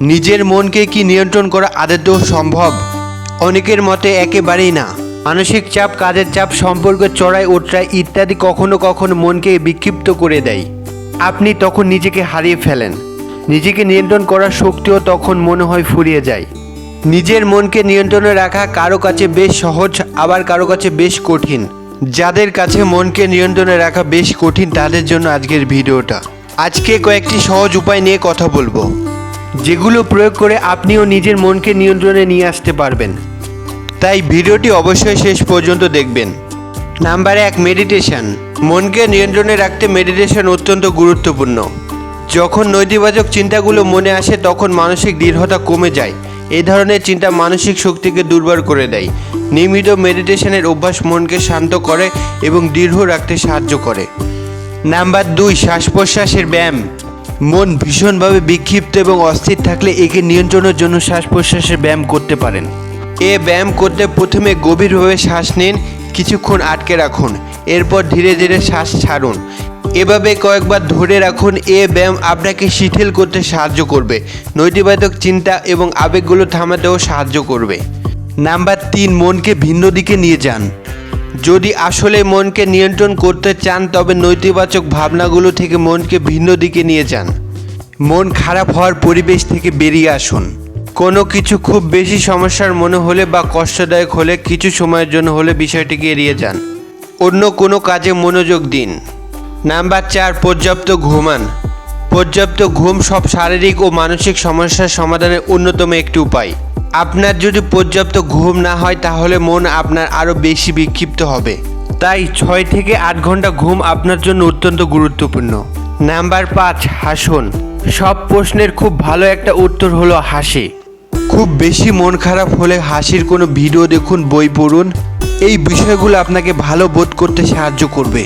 নিজের মনকে কি নিয়ন্ত্রণ করা আদতেও সম্ভব? অনেকের মতে একেবারেই না। মানসিক চাপ, কাজের চাপ সম্পর্কের চড়াই, ওট্রাই ইত্যাদি কখনো কখনো মনকে বিক্ষিপ্ত করে দেয়। আপনি তখন নিজেকে হারিয়ে ফেলেন। নিজেকে নিয়ন্ত্রণ করার শক্তিও তখন মনে হয় ফুরিয়ে যায়। নিজের মনকে নিয়ন্ত্রণে রাখা কারও কাছে বেশ সহজ, আবার কারও কাছে বেশ কঠিন। যাদের কাছে মনকে নিয়ন্ত্রণে রাখা বেশ কঠিন, তাদের জন্য আজকের ভিডিওটা। আজকে কয়েকটি সহজ উপায় নিয়ে কথা বলব। যেগুলো প্রয়োগ করে আপনিও নিজের মনকে নিয়ন্ত্রণে নিয়ে আসতে পারবেন। তাই ভিডিওটি অবশ্যই শেষ পর্যন্ত দেখবেন। নাম্বার এক, মেডিটেশন। মনকে নিয়ন্ত্রণে রাখতে মেডিটেশন অত্যন্ত গুরুত্বপূর্ণ। যখন নৈতিবাচক চিন্তাগুলো মনে আসে, তখন মানসিক দৃঢ়তা কমে যায়। এই ধরনের চিন্তা মানসিক শক্তিকে দুর্বল করে দেয়। নিয়মিত মেডিটেশনের অভ্যাস মনকে শান্ত করে এবং দৃঢ় রাখতে সাহায্য করে। নাম্বার দুই শ্বাস প্রশ্বাসের ব্যায়াম। মন ভীষণভাবে বিক্ষিপ্ত এবং অস্থির থাকলে একে নিয়ন্ত্রণের জন্য শ্বাস প্রশ্বাসের ব্যায়াম করতে পারেন। এ ব্যায়াম করতে প্রথমে গভীরভাবে শ্বাস নিন, কিছুক্ষণ আটকে রাখুন, এরপর ধীরে ধীরে শ্বাস ছাড়ুন। এভাবে কয়েকবার ধরে রাখুন, এ ব্যায়াম আপনাকে শিথিল করতে সাহায্য করবে, নৈতিবাচক চিন্তা এবং আবেগগুলো থামাতেও সাহায্য করবে। নাম্বার তিন, মনকে ভিন্ন দিকে নিয়ে যান। যদি আসলে মনকে নিয়ন্ত্রণ করতে চান, তবে নৈতিবাচক ভাবনাগুলো থেকে মনকে ভিন্ন দিকে নিয়ে যান। মন খারাপ হওয়ার পরিবেশ থেকে বেরিয়ে আসুন। কোনো কিছু খুব বেশি সমস্যার মনে হলে বা কষ্টদায়ক হলে কিছু সময়ের জন্য হলে বিষয়টিকে এড়িয়ে যান। অন্য কোনো কাজে মনোযোগ দিন। নাম্বার চার, পর্যাপ্ত ঘুমান। পর্যাপ্ত ঘুম সব শারীরিক ও মানসিক সমস্যার সমাধানের অন্যতম একটি উপায়। আপনার যদি পর্যাপ্ত ঘুম না হয়, তাহলে মন আপনার আরও বেশি বিক্ষিপ্ত হবে। তাই ছয় থেকে আট ঘণ্টা ঘুম আপনার জন্য অত্যন্ত গুরুত্বপূর্ণ। নাম্বার পাঁচ, হাসুন। সব প্রশ্নের খুব ভালো একটা উত্তর হলো হাসি। খুব বেশি মন খারাপ হলে হাসির কোনো ভিডিও দেখুন, বই পড়ুন। এই বিষয়গুলো আপনাকে ভালো বোধ করতে সাহায্য করবে।